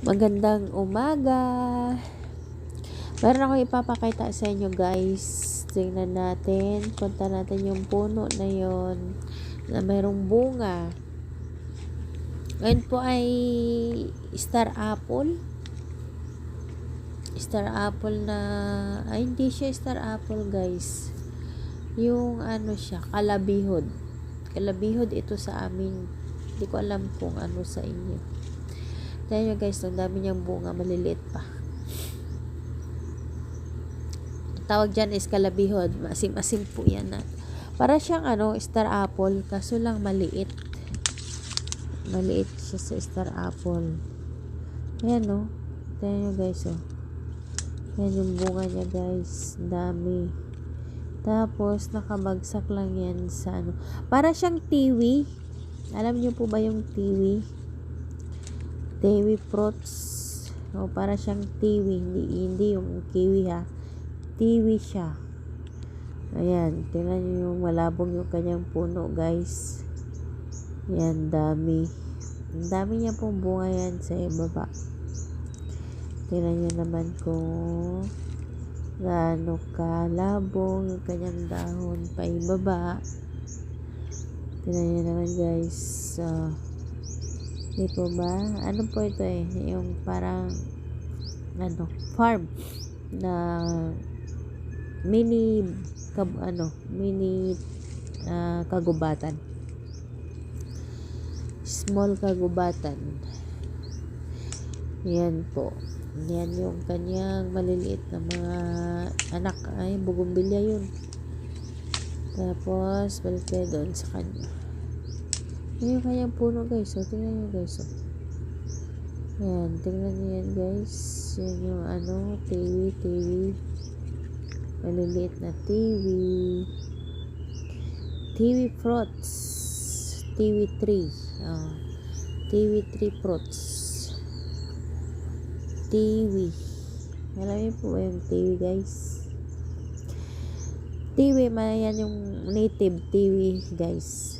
Magandang umaga. Meron ako ipapakita sa inyo guys. Tingnan natin. Punta natin yung puno na yon na mayroong bunga. Ngayon po ay star apple. Star apple na ay hindi siya star apple guys. Yung ano siya, kalabihod. Kalabihod ito sa amin. Hindi ko alam kung ano sa inyo. Tignan nyo guys, ang dami niyang bunga, maliliit pa. Tawag dyan is kalabihod. Masim-asim po yan. Para siyang ano, star apple, kaso lang maliit. Maliit siya sa star apple. Ayan no. Tignan nyo guys oh. Yan yung bunga niya guys. Dami. Tapos, nakabagsak lang yan sa ano. Para siyang tiwi. Alam niyo po ba yung tiwi? Tiwi fruits. O, para siyang tiwi. Hindi, hindi yung kiwi ha. Tiwi siya. Ayan. Tingnan niyo yung malabong yung kanyang puno guys. Yan, dami. Ang dami niya pong bunga yan sa ibaba. Tingnan niyo naman kung gaano kalabong yung kanyang dahon pa ibaba. Tingnan niyo naman guys. So, di po ba? Ano po ito eh? Yung parang ano, farm na mini kab, ano, mini ah, kagubatan. Small kagubatan. Yan po. Yan yung kanyang maliliit na mga anak. Ay, bugumbilya yun. Tapos, balik tayo doon sa kanya. Yan yung kanyang puno guys. So, tingnan nyo guys. Oh. Yan, tingnan nyo yan guys. Yan yung ano, tiwi, tiwi. Maliliit na tiwi. Tiwi fruits. Tiwi tree. Oh. Tiwi tree fruits. Tiwi. Alam niyo po ba yung tiwi guys? Tiwi, yan yung native tiwi guys.